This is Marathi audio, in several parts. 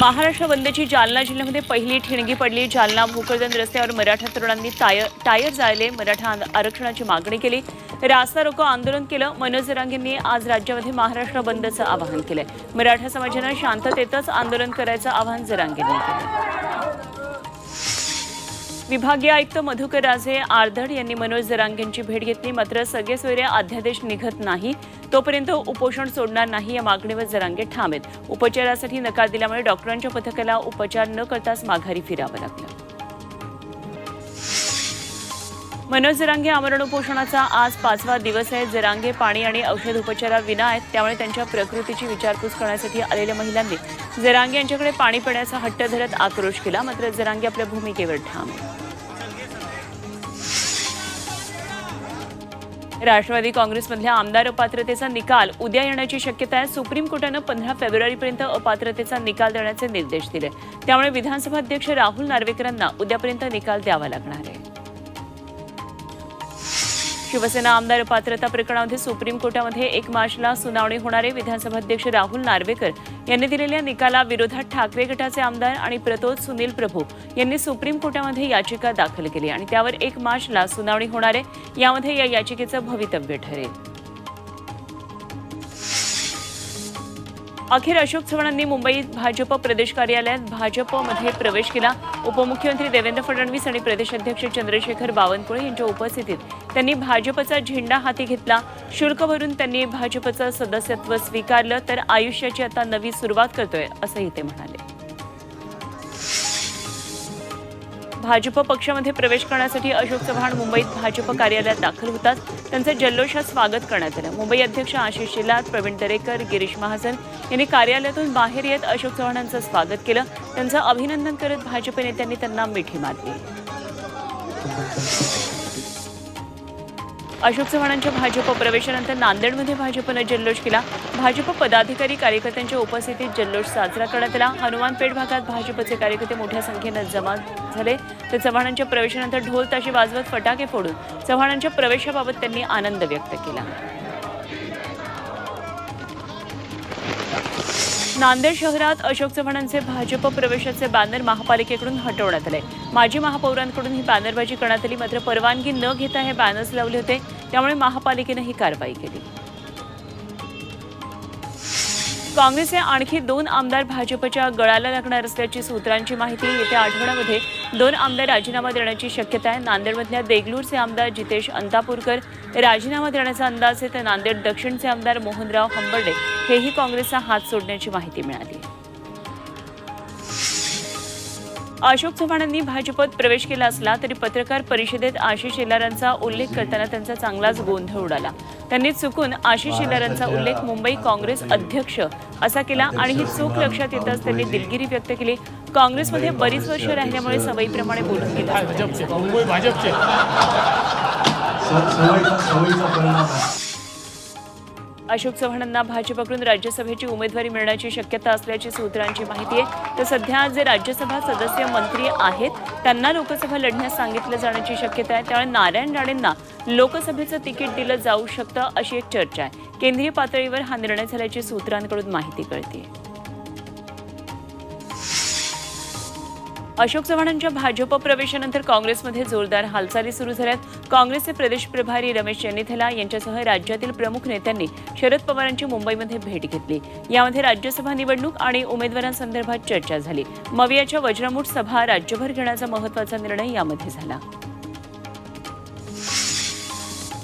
महाराष्ट्र बंदची जालना जिल्ह्यामध्ये पहिली ठिणगी पडली. जालना भोकरदन रस्त्यावर मराठा तरुणांनी टायर टायर जाळले. मराठा आरक्षणाची मागणी केली. रास्ता रोको आंदोलन केलं. मनोज जरांगेंनी आज राज्यामध्ये महाराष्ट्र बंदचं आवाहन केलंय. मराठा समाजानं शांततेतच आंदोलन करायचं आवाहन जरांगेंनी केलं विभागीय आयुक्त मधुकर राजे आर्धड यांनी मनोज जरांगेंची भेट घेतली. मात्र सगळे सोयरे अध्यादेश निघत नाही. तोपर्यंत उपोषण सोडणार नाही या मागणीवर जरांगे ठाम आहेत. उपचारासाठी नकार दिल्यामुळे डॉक्टरांच्या पथकाला उपचार न करताच माघारी फिरावं लागलं. मनोज जरांगे आमरण उपोषणाचा आज पाचवा दिवस आहे. जरांगे पाणी आणि औषध उपचाराविना आहेत. त्यामुळे त्यांच्या प्रकृतीची विचारपूस करण्यासाठी आलेल्या महिलांनी जरांगे यांच्याकडे पाणी पिण्याचा हट्ट धरत आक्रोश केला. मात्र जरांगे आपल्या भूमिकेवर ठाम राष्ट्रवादी काँग्रेसमधल्या आमदार अपात्रतेचा निकाल उद्या येण्याची शक्यता आहे. सुप्रीम कोर्टानं पंधरा फेब्रुवारीपर्यंत अपात्रतेचा निकाल देण्याचे निर्देश दिले. त्यामुळे विधानसभा अध्यक्ष राहुल नार्वेकरांना उद्यापर्यंत निकाल द्यावा लागणार आहे. शिवसेना आमदार पात्रता प्रकरणामध्ये सुप्रीम कोर्टामध्ये एक मार्चला सुनावणी होणारे विधानसभा अध्यक्ष राहुल नार्वेकर यांनी दिलेल्या निकालाविरोधात ठाकरे गटाचे आमदार आणि प्रतोद सुनील प्रभू यांनी सुप्रीम कोर्टामध्ये याचिका दाखल केली आणि त्यावर एक मार्चला सुनावणी होणार आहे. यामध्ये या याचिकेचं भवितव्य ठरेल. अखेर अशोक चव्हाणांनी मुंबईत भाजप प्रदेश कार्यालयात भाजपमध्ये प्रवेश केला. उपमुख्यमंत्री देवेंद्र फडणवीस आणि प्रदेशाध्यक्ष चंद्रशेखर बावनकुळे यांच्या उपस्थितीत त्यांनी भाजपचा झेंडा हाती घेतला. शुल्क भरून त्यांनी भाजपचं सदस्यत्व स्वीकारलं तर आयुष्याची आता नवी सुरुवात करतोय असंही ते म्हणाले. भाजप पक्षामध्ये प्रवेश करण्यासाठी अशोक चव्हाण मुंबईत भाजप कार्यालयात दाखल होतात. त्यांचं जल्लोषात स्वागत करण्यात आलं. मुंबई अध्यक्ष आशिष शेलार प्रवीण दरेकर गिरीश महाजन यांनी कार्यालयातून बाहेर येत अशोक चव्हाणांचं स्वागत केलं. त्यांचं अभिनंदन करत भाजप नेत्यांनी त्यांना मिठी मारली. अशोक चव्हाणांच्या भाजप प्रवेशानंतर नांदेडमध्ये भाजपनं जल्लोष केला. भाजप पदाधिकारी कार्यकर्त्यांच्या उपस्थितीत जल्लोष साजरा करण्यात आला. हनुमानपेठ भागात भाजपचे कार्यकर्ते मोठ्या संख्येनं जमा झाले. तर चव्हाणांच्या प्रवेशानंतर ढोल ताशी वाजवत फटाके फोडून चव्हाणांच्या प्रवेशाबाबत त्यांनी आनंद व्यक्त केला. नांदेड शहरात अशोक चव्हाणांचे भाजप प्रवेशाचे बॅनर महापालिकेकडून हटवण्यात आले. माजी महापौरांकडून ही बॅनरबाजी करण्यात आली. मात्र परवानगी न घेता हे बॅनर्स लावले होते. त्यामुळे महापालिकेनं ही कारवाई केली. काँग्रेसचे आणखी दोन आमदार भाजपच्या गळाला लागणार असल्याची सूत्रांची माहिती येत्या आठवड्यामध्ये दोन आमदार राजीनामा देण्याची शक्यता आहे. नांदेडमधल्या देगलूरचे आमदार जितेश अंतापूरकर राजीनामा देण्याचा अंदाज आहे तर नांदेड दक्षिणचे आमदार मोहनराव हंबर्डे हेही काँग्रेसचा हात सोडण्याची माहिती मिळाली. अशोक चव्हाणांनी भाजपत प्रवेश केला असला तरी पत्रकार परिषदेत आशिष शेलारांचा उल्लेख करताना त्यांचा चांगलाच गोंधळ उडाला. त्यांनी चुकून आशिष शेलारांचा उल्लेख मुंबई काँग्रेस अध्यक्ष असा केला आणि ही चूक लक्षात येताच त्यांनी दिलगिरी व्यक्त केली. काँग्रेसमध्ये बरीच वर्ष राहिल्यामुळे सवयीप्रमाणे बोलून गेलं. सवयीचा परिणाम आहे अशोक चव्हाणांना भाजपकडून राज्यसभेची उमेदवारी मिळण्याची शक्यता असल्याची सूत्रांची माहिती आहे तर सध्या जे राज्यसभा सदस्य मंत्री आहेत त्यांना लोकसभा लढण्यास सांगितलं जाण्याची शक्यता आहे त्यामुळे नारायण राणेंना लोकसभेचं तिकीट दिलं जाऊ शकतं अशी एक चर्चा आहे केंद्रीय पातळीवर हा निर्णय झाल्याची सूत्रांकडून माहिती कळते अशोक चव्हाणांच्या भाजप प्रवेशानंतर काँग्रेसमध्ये जोरदार हालचाली सुरू झाल्यात. काँग्रेसचे प्रदेश प्रभारी रमेश चेन्निथला यांच्यासह राज्यातील प्रमुख नेत्यांनी शरद पवारांची मुंबईमध्ये भेट घेतली. यामध्ये राज्यसभा निवडणूक आणि उमेदवारांसंदर्भात चर्चा झाली. मवियाच्या वज्रमूठ सभा राज्यभर घेण्याचा महत्त्वाचा निर्णय यामध्ये झाला.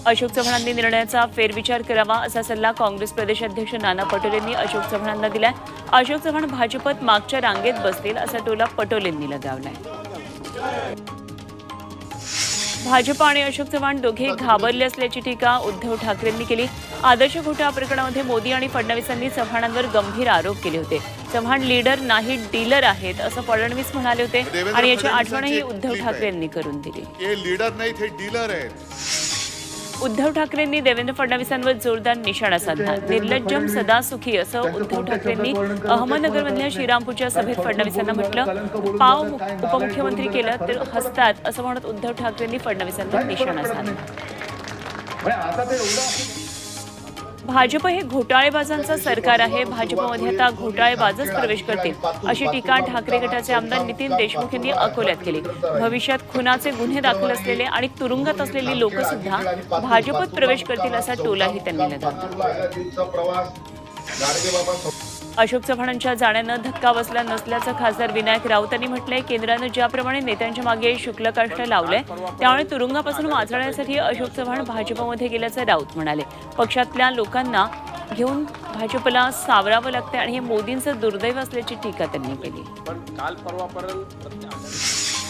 अशोक चव्हाणांनी निर्णयाचा फेरविचार करावा असा सल्ला काँग्रेस प्रदेश अध्यक्ष नाना पटोलेंनी अशोक चव्हाणांना दिलाय. अशोक चव्हाण भाजपत मागच्या रांगेत बसतील असा टोला पटोलेंनी लगावलाय. भाजप आणि अशोक चव्हाण दोघे घाबरले असल्याची टीका उद्धव ठाकरेंनी केली. आदर्श घोटाळा प्रकरणामध्ये मोदी आणि फडणवीसांनी चव्हाणांवर गंभीर आरोप केले होते. चव्हाण लीडर नाही डीलर आहेत असं फडणवीस म्हणाले होते. आणि याची आठवणही उद्धव. ठाकरेंनी करून दिली. हे लीडर नाहीत हे डीलर आहेत. उद्धव ठाकरेंनी देवेंद्र फडणवीसांवर जोरदार निशाणा साधला. निर्लज्जम सदा सुखी असं उद्धव ठाकरेंनी अहमदनगरमधल्या श्रीरामपूरच्या सभेत फडणवीसांना म्हटलं पाव उपमुख्यमंत्री केलं तर हसतात असं म्हणत उद्धव ठाकरेंनी फडणवीसांवर निशाणा साधला. भाजप हे घोटाळेबाजांचं सरकार आहे. भाजपमध्ये आता घोटाळेबाजच प्रवेश करतील. अशी टीका ठाकरे गटाचे आमदार नितीन देशमुख यांनी अकोल्यात केली. भविष्यात खुनाचे गुन्हे दाखल असलेले आणि तुरुंगात असलेली लोक सुद्धा भाजपत प्रवेश करतील असा टोलाही त्यांनी लगावला. अशोक चव्हाणांच्या जाण्यानं धक्का बसला नसल्याचं खासदार विनायक राऊत यांनी म्हटलंय. केंद्रानं ज्याप्रमाणे नेत्यांच्या मागे शुक्लकाष्ट लावलंय त्यामुळे तुरुंगापासून वाचवण्यासाठी अशोक चव्हाण भाजपमध्ये गेल्याचं राऊत म्हणाले. पक्षातल्या लोकांना घेऊन भाजपला सावरावं लागतंय आणि हे मोदींचं दुर्दैव असल्याची टीका त्यांनी केली. पण काल परवापर्यंत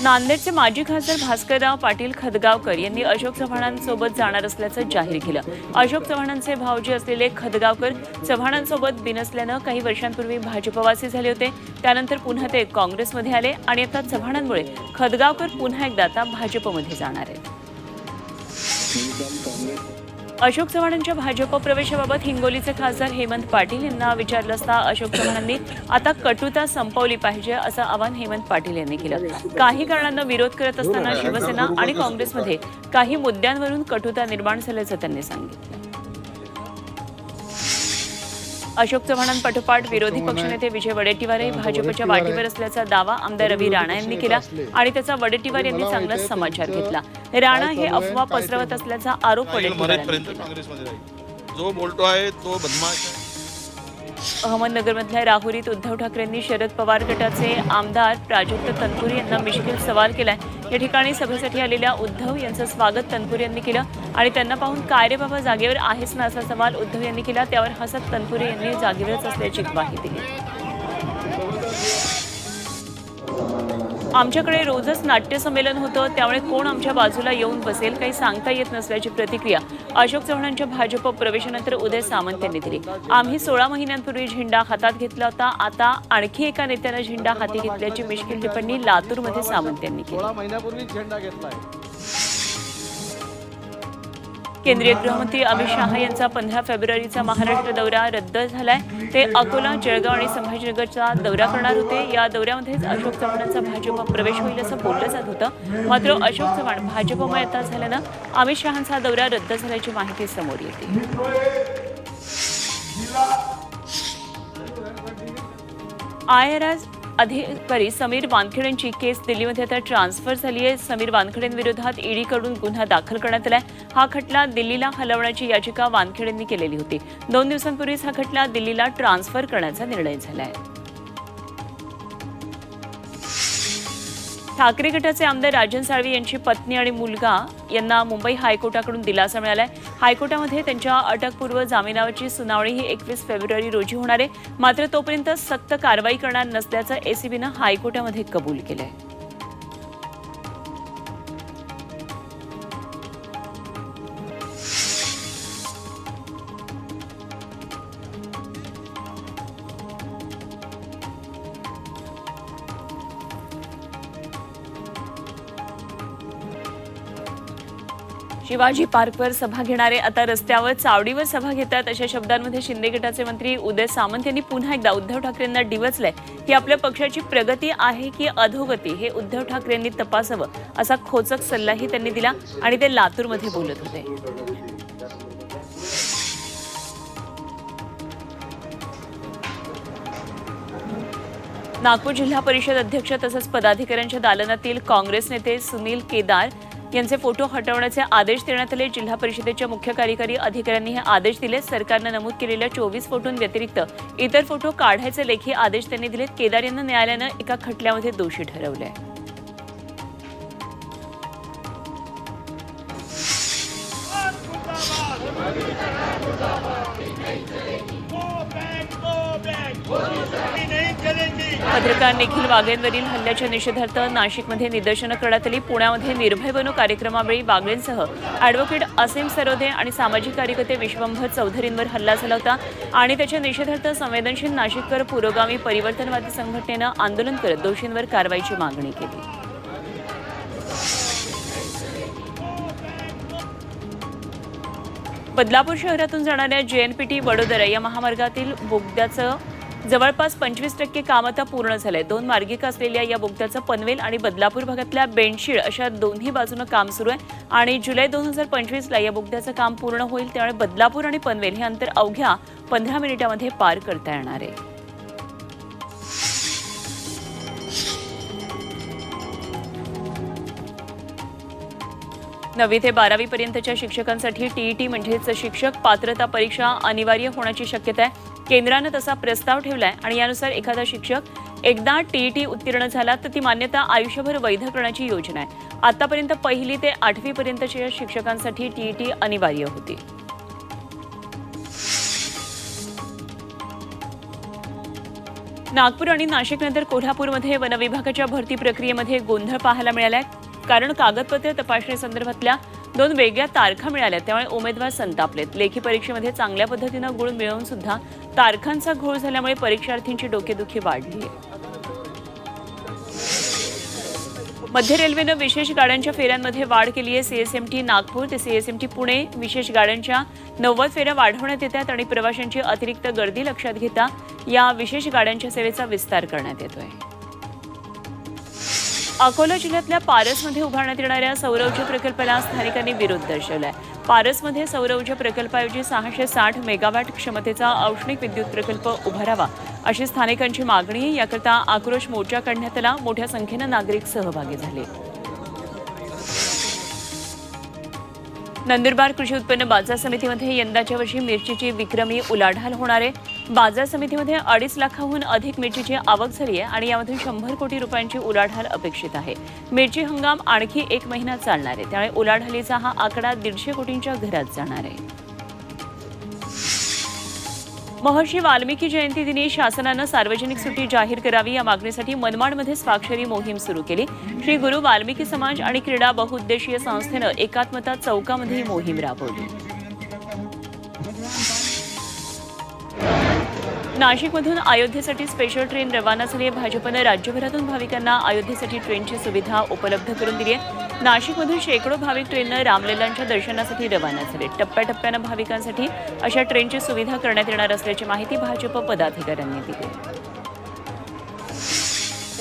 नांदेडचे माजी खासदार भास्करराव पाटील खदगावकर यांनी अशोक चव्हाणांसोबत जाणार असल्याचं जाहीर केलं. अशोक चव्हाणांचे भावजी असलेले खदगावकर चव्हाणांसोबत बिनसल्यानं काही वर्षांपूर्वी भाजपवासी झाले होते. त्यानंतर पुन्हा ते काँग्रेसमध्ये आले आणि आता चव्हाणांमुळे खदगावकर पुन्हा एकदा आता भाजपमध्ये जाणार आहेत. अशोक चव्हाणांच्या भाजप प्रवेशाबाबत हिंगोलीचे खासदार हेमंत पाटील यांना विचारलं असता अशोक चव्हाणांनी आता कटुता संपवली पाहिजे असं आवाहन हेमंत पाटील यांनी केलं. काही कारणांना विरोध करत असताना शिवसेना आणि काँग्रेसमध्ये काही मुद्द्यांवरून कटुता निर्माण झाल्याचं त्यांनी सांगितलं. अशोक चव्हाणांपाठोपाठ विरोधी पक्षनेते विजय वडेट्टीवारही भाजपच्या वाटेवर असल्याचा दावा आमदार रवी राणा यांनी केला आणि त्याचा वडेट्टीवार यांनी चांगलाच समाचार घेतला. राणा हे अफवा पसरवत असल्याचा आरोप वडेट्टीवार जो बोलतो आहे तो बदमाश आहे. अहमदनगरमधल्या राहुरीत उद्धव ठाकरेंनी शरद पवार गटाचे आमदार प्राजक्त तनपुरे यांना मिश्किल सवाल केलाय. या ठिकाणी सभेसाठी आलेल्या उद्धव यांचं स्वागत तनपुरे यांनी केलं आणि त्यांना पाहून काय रे बाबा जागेवर आहेस ना असा सवाल उद्धव यांनी केला. त्यावर हसत तनपुरे यांनी जागेवरच असल्याची ग्वाही दिली. आमच्याकडे रोजच नाट्यसंमेलन होतं त्यामुळे कोण आमच्या बाजूला येऊन बसेल काही सांगता येत नसल्याची प्रतिक्रिया अशोक चव्हाणांच्या भाजप प्रवेशानंतर उदय सामंत यांनी दिली. आम्ही सोळा महिन्यांपूर्वी झेंडा हातात घेतला होता आता आणखी एका नेत्यानं झेंडा हाती घेतल्याची मिश्किल टिप्पणी लातूरमध्ये सामंत यांनी केली. केंद्रीय गृहमंत्री अमित शहा यांचा पंधरा फेब्रुवारीचा महाराष्ट्र दौरा रद्द झालाय. ते अकोला जळगाव आणि संभाजीनगरचा दौरा करणार होते. या दौऱ्यामध्येच अशोक चव्हाणांचा भाजप प्रवेश होईल असं बोललं जात होतं. मात्र अशोक चव्हाण भाजपमय आता झाल्यानं अमित शहांचा दौरा रद्द झाल्याची माहिती समोर येते. आय आर एस अधिकारी समीर वानखेडेंची केस दिल्लीमध्ये आता ट्रान्सफर झाली आहे. समीर वानखेडेंविरोधात ईडीकडून गुन्हा दाखल करण्यात आलाय. हा खटला दिल्लीला हलवण्याची याचिका वानखेडेंनी केलेली होती. दोन दिवसांपूर्वीच हा खटला दिल्लीला ट्रान्सफर करण्याचा निर्णय झाला आहे ठाकरे गटाचे आमदार राजन साळवी यांची पत्नी आणि मुलगा यांना मुंबई हायकोर्टाकडून दिलासा मिळालाय. हायकोर्टामध्ये त्यांच्या अटकपूर्व जामिनावरची सुनावणी ही एकवीस फेब्रुवारी रोजी होणार आहे. मात्र तोपर्यंत सक्त कारवाई करणार नसल्याचं एसीबीनं हायकोर्टामध्ये कबूल केलं आहे शिवाजी पार्कवर सभा घेणारे आता रस्त्यावर चावडीवर सभा घेतात. अशा शब्दांमध्ये शिंदे गटाचे मंत्री उदय सामंत यांनी पुन्हा एकदा उद्धव ठाकरेंना डिवचलंय. की आपल्या पक्षाची प्रगती आहे की अधोगती हे उद्धव ठाकरेंनी तपासावं असा खोचक सल्लाही त्यांनी दिला आणि ते लातूरमध्ये बोलत होते. नागपूर जिल्हा परिषद अध्यक्ष तसंच पदाधिकाऱ्यांच्या दालनातील काँग्रेस नेते सुनील केदार यांचे फोटो हटवण्याचे आदेश देण्यात आले. जिल्हा परिषदेच्या मुख्य कार्यकारी अधिकाऱ्यांनी हे आदेश दिले. सरकारनं नमूद केलेल्या चोवीस फोटोंव्यतिरिक्त इतर फोटो काढायचे लेखी आदेश त्यांनी दिलेत. केदार यांना न्यायालयानं एका खटल्यामध्ये दोषी ठरवले. पत्रकार निखिल वागेंवरील हल्ल्याच्या निषेधार्थ नाशिकमध्ये निदर्शनं करण्यात आली. पुण्यामध्ये निर्भय बनू कार्यक्रमावेळी वागळेंसह अॅडव्होकेट असीम सरोदे आणि सामाजिक कार्यकर्ते विश्वंभर चौधरींवर हल्ला झाला होता आणि त्याच्या निषेधार्थ संवेदनशील नाशिककर पुरोगामी परिवर्तनवादी संघटनेनं आंदोलन करत दोषींवर कारवाईची मागणी केली. बदलापूर शहरातून जाणाऱ्या जे एन पी टी वडोदरा या महामार्गातील बोगद्याचं जवळपास पंचवीस टक्के काम आता पूर्ण झालंय. दोन मार्गिका असलेल्या या बोगद्याचं पनवेल आणि बदलापूर भागातल्या बेंडशीळ अशा दोन्ही बाजूनं काम सुरू आहे. आणि जुलै दोन हजार पंचवीसला या बोगद्याचं काम पूर्ण होईल. त्यामुळे बदलापूर आणि पनवेल हे अंतर अवघ्या पंधरा मिनिटामध्ये पार करता येणार आहे. नववी ते बारावी पर्यंतच्या शिक्षकांसाठी टीईटी म्हणजेच शिक्षक पात्रता परीक्षा अनिवार्य होण्याची शक्यता आहे. केंद्रानं तसा प्रस्ताव ठेवलाय आणि यानुसार एखादा शिक्षक एकदा टीईटी उत्तीर्ण झाला तर ती मान्यता आयुष्यभर वैध करण्याची योजना आहे. आतापर्यंत पहिली ते आठवी पर्यंतच्या शिक्षकांसाठी टीईटी अनिवार्य होती. नागपूर आणि नाशिकनंतर कोल्हापूरमध्ये वनविभागाच्या भरती प्रक्रियेमध्ये गोंधळ पाहायला मिळालाय. कारण कागदपत्र तपासणीसंदर्भातल्या दोन वेगळ्या तारखा मिळाल्या त्यामुळे उमेदवार संतापलेत. लेखी परीक्षेमध्ये चांगल्या पद्धतीनं गुण मिळवून सुद्धा तारखांचा घोळ झाल्यामुळे परीक्षार्थींची डोकेदुखी वाढली आहे. मध्य रेल्वेनं विशेष गाड्यांच्या फेऱ्यांमध्ये वाढ केली आहे. सीएसएमटी नागपूर ते सीएसएमटी पुणे विशेष गाड्यांच्या नव्वद फेऱ्या वाढवण्यात येतात आणि प्रवाशांची अतिरिक्त गर्दी लक्षात घेता या विशेष गाड्यांच्या सेवेचा विस्तार करण्यात येतोय. अकोला जिल्ह्यातल्या पारसमध्ये उभारण्यात येणाऱ्या सौरऊर्जा प्रकल्पाला स्थानिकांनी विरोध दर्शवलाय. पारसमध्ये सौरऊर्जा प्रकल्पाऐवजी सहाशे साठ मेगावॅट क्षमतेचा औष्णिक विद्युत प्रकल्प उभारावा अशी स्थानिकांची मागणी याकरता आक्रोश मोर्चा काढण्यात आला मोठ्या संख्येनं नागरिक सहभागी झाले. नंदुरबार कृषी उत्पन्न बाजार समितीमध्ये यंदाच्या वर्षी मिरचीची विक्रमी उलाढाल होणार आहे. बाजार समितीमध्ये अडीच लाखाहून अधिक मिरचीची आवक झाली आहे आणि यामधून शंभर कोटी रुपयांची उलाढाल अपेक्षित आहे. मिरची हंगाम आणखी एक महिना चालणार आहे. त्यामुळे उलाढालीचा हा आकडा दीडशे कोटींच्या घरात जाणार आहे. महर्षी वाल्मिकी जयंती दिनी शासनानं सार्वजनिक सुट्टी जाहीर करावी या मागणीसाठी मनमाडमध्ये स्वाक्षरी मोहीम सुरू केली. श्री गुरु वाल्मिकी समाज आणि क्रीडा बहुउद्देशीय संस्थेनं एकात्मता चौकामध्ये ही मोहीम राबवली. नाशिकमधून अयोध्येसाठी स्पेशल ट्रेन रवाना झाली आहे. भाजपनं राज्यभरातून भाविकांना अयोध्येसाठी ट्रेनची सुविधा उपलब्ध करून दिली आहे. नाशिकमधून शेकडो भाविक ट्रेननं रामलीलांच्या दर्शनासाठी रवाना झाले. टप्प्याटप्प्यानं भाविकांसाठी अशा ट्रेनची सुविधा करण्यात येणार असल्याची माहिती भाजप पदाधिकाऱ्यांनी दिली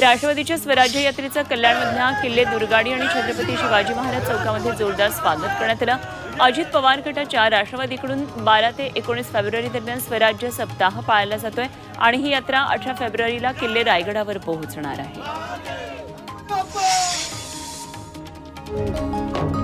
राष्ट्रवादीच्या स्वराज्य यात्रेचं कल्याणमधल्या किल्ले दुर्गाडी आणि छत्रपती शिवाजी महाराज चौकामध्ये जोरदार स्वागत करण्यात आलं. अजित पवार गटाच्या राष्ट्रवादीकडून बारा ते एकोणीस फेब्रुवारी दरम्यान स्वराज्य सप्ताह पाळला जातोय आणि ही यात्रा अठरा फेब्रुवारीला किल्ले रायगडावर पोहोचणार आहे.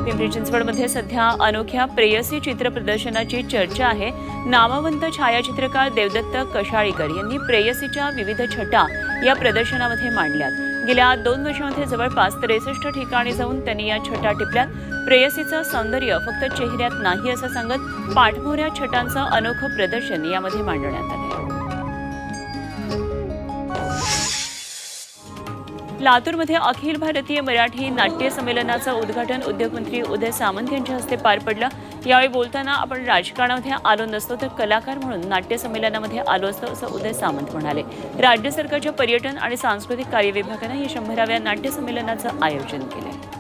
पिंपरी चिंचवडमध्ये सध्या अनोख्या प्रेयसी चित्र प्रदर्शनाची चर्चा आहे. नामवंत छायाचित्रकार देवदत्त कशाळीकर यांनी प्रेयसीच्या विविध छटा या प्रदर्शनामध्ये मांडल्यात. गेल्या दोन वर्षांमध्ये जवळपास त्रेसष्ट ठिकाणी जाऊन त्यांनी या छटा टिपल्यात प्रेयसीचं सौंदर्य फक्त चेहऱ्यात नाही असं सांगत पाठमोऱ्या छटांचं अनोखं प्रदर्शन यामध्ये मांडण्यात आलं. आहे लातूरमध्ये अखिल भारतीय मराठी नाट्य संमेलनाचं उद्घाटन उद्योगमंत्री उदय सामंत यांच्या हस्ते पार पडलं. यावेळी बोलताना आपण राजकारणामध्ये आलो नसतो तर कलाकार म्हणून नाट्य संमेलनामध्ये आलो असतो असं उदय सामंत म्हणाले. राज्य सरकारच्या पर्यटन आणि सांस्कृतिक कार्य विभागानं या शंभराव्या नाट्य संमेलनाचं आयोजन आहे